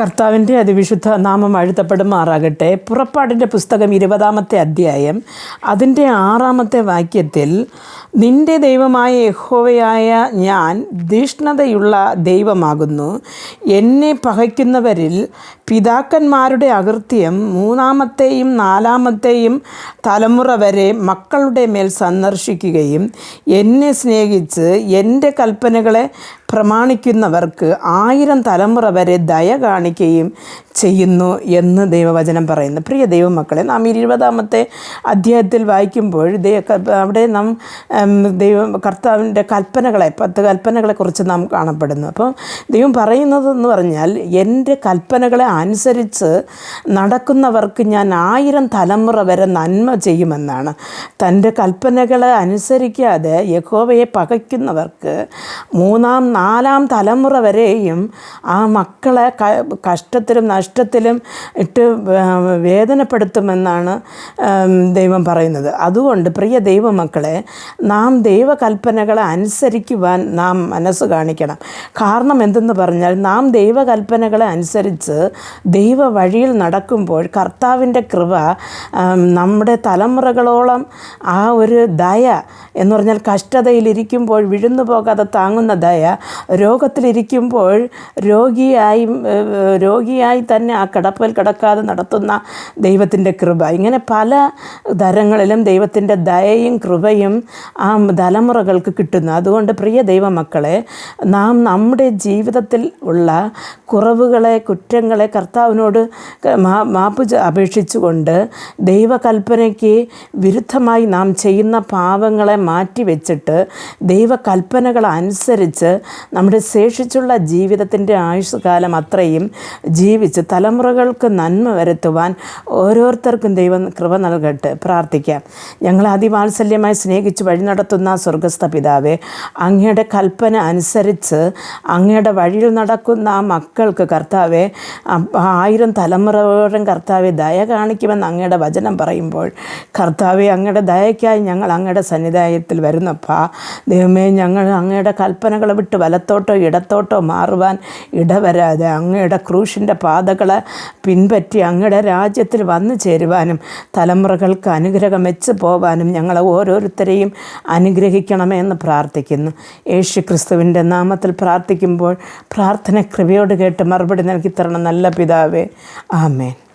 കർത്താവിന്റെ അതിവിശുദ്ധ നാമം അഴുത്തപ്പെടുമാറാകട്ടെ പുറപ്പാടിന്റെ പുസ്തകം ഇരുപതാമത്തെ അധ്യായം അതിന്റെ ആറാമത്തെ വാക്യത്തിൽ നിന്റെ ദൈവമായ യഹോവയായ ഞാൻ ധീഷ്ണതയുള്ള ദൈവമാകുന്നു. എന്നെ പകയ്ക്കുന്നവരിൽ പിതാക്കന്മാരുടെ അകൃത്യം മൂന്നാമത്തെയും നാലാമത്തെയും തലമുറ വരെ മക്കളുടെ മേൽ സന്ദർശിക്കുകയും എന്നെ സ്നേഹിച്ച് എന്റെ കൽപ്പനകളെ പ്രമാണിക്കുന്നവർക്ക് ആയിരം തലമുറ വരെ ദയ കാണിക്കുകയും ചെയ്യുന്നു എന്ന് ദൈവവചനം പറയുന്നു. പ്രിയ ദൈവമക്കളെ നാം ഇരുപതാമത്തെ അധ്യായത്തിൽ വായിക്കുമ്പോൾ അവിടെ നാം ദൈവം കർത്താവിന്റെ കൽപ്പനകളെ പത്ത് കൽപ്പനകളെക്കുറിച്ച് നാം കാണപ്പെടുന്നു. അപ്പം ദൈവം പറയുന്നതെന്ന് പറഞ്ഞാൽ എന്റെ കൽപ്പനകളെ അനുസരിച്ച് നടക്കുന്നവർക്ക് ഞാൻ ആയിരം തലമുറ വരെ നന്മ ചെയ്യുമെന്നാണ്. തന്റെ കൽപ്പനകളെ അനുസരിക്കാതെ യഹോവയെ പകയ്ക്കുന്നവർക്ക് മൂന്നാം നാലാം തലമുറ വരെയും ആ മക്കളെ കഷ്ടത്തിലും നഷ്ടത്തിലും ഇട്ട് വേദനപ്പെടുത്തുമെന്നാണ് ദൈവം പറയുന്നത്. അതുകൊണ്ട് പ്രിയ ദൈവമക്കളെ നാം ദൈവകൽപ്പനകളെ അനുസരിക്കുവാൻ നാം മനസ്സ് കാണിക്കണം. കാരണം എന്തെന്ന് പറഞ്ഞാൽ നാം ദൈവകൽപ്പനകളെ അനുസരിച്ച് ദൈവ വഴിയിൽ നടക്കുമ്പോൾ കർത്താവിന്റെ കൃപ നമ്മുടെ തലമുറകളോളം ആ ഒരു ദയ എന്ന് പറഞ്ഞാൽ കഷ്ടതയിലിരിക്കുമ്പോൾ വിഴുന്നു പോകാതെ താങ്ങുന്ന ദയ രോഗത്തിലിരിക്കുമ്പോൾ രോഗിയായി രോഗിയായി തന്നെ ആ കിടപ്പിൽ കിടക്കാതെ നടത്തുന്ന ദൈവത്തിന്റെ കൃപ. ഇങ്ങനെ പല തരങ്ങളിലും ദൈവത്തിന്റെ ദയയും കൃപയും ആ തലമുറകൾക്ക് കിട്ടുന്നു. അതുകൊണ്ട് പ്രിയ ദൈവമക്കളെ നാം നമ്മുടെ ജീവിതത്തിൽ ഉള്ള കുറവുകളെ കുറ്റങ്ങളെ കർത്താവിനോട് മാപ്പ് അപേക്ഷിച്ചുകൊണ്ട് ദൈവകൽപ്പനയ്ക്ക് വിരുദ്ധമായി നാം ചെയ്യുന്ന പാവങ്ങളെ മാറ്റി വെച്ചിട്ട് ദൈവകൽപ്പനകൾ അനുസരിച്ച് നമ്മുടെ ശേഷിച്ചുള്ള ജീവിതത്തിന്റെ ആയുഷ്കാലം അത്രയും ജീവിച്ച് തലമുറകൾക്ക് നന്മ വരുത്തുവാൻ ഓരോരുത്തർക്കും ദൈവം കൃപ നൽകട്ടെ. പ്രാർത്ഥിക്കാം. ഞങ്ങൾ അതിവാത്സല്യമായി സ്നേഹിച്ച് വഴി നടത്തുന്ന സ്വർഗസ്ഥ പിതാവെ അങ്ങയുടെ കൽപ്പന അനുസരിച്ച് അങ്ങയുടെ വഴിയിൽ നടക്കുന്ന ആ മക്കൾക്ക് കർത്താവെ ആയിരം തലമുറകളും കർത്താവെ ദയ കാണിക്കുമെന്ന് അങ്ങയുടെ വചനം പറയുമ്പോൾ കർത്താവെ അങ്ങയുടെ ദയയ്ക്കായി ഞങ്ങൾ അങ്ങയുടെ സന്നിധാനത്തിൽ വരുന്നപ്പാ. ദൈവമേ ഞങ്ങൾ അങ്ങയുടെ കൽപ്പനകളെ വിട്ട് വലത്തോട്ടോ ഇടത്തോട്ടോ മാറുവാൻ ഇടവരാതെ അങ്ങയുടെ ക്രൂശിന്റെ പാതകളെ പിൻപറ്റി അങ്ങയുടെ രാജ്യത്തിൽ വന്നു ചേരുവാനും തലമുറകൾക്ക് അനുഗ്രഹം വെച്ച് പോവാനും ഞങ്ങളെ ഓരോരുത്തരെയും അനുഗ്രഹിക്കണമേ എന്ന് പ്രാർത്ഥിക്കുന്നു. യേശു ക്രിസ്തുവിന്റെ നാമത്തിൽ പ്രാർത്ഥിക്കുമ്പോൾ പ്രാർത്ഥന കൃപയോട് കേട്ട് മറുപടി നൽകി തരണം. നല്ല പിതാവേ ആമേൻ.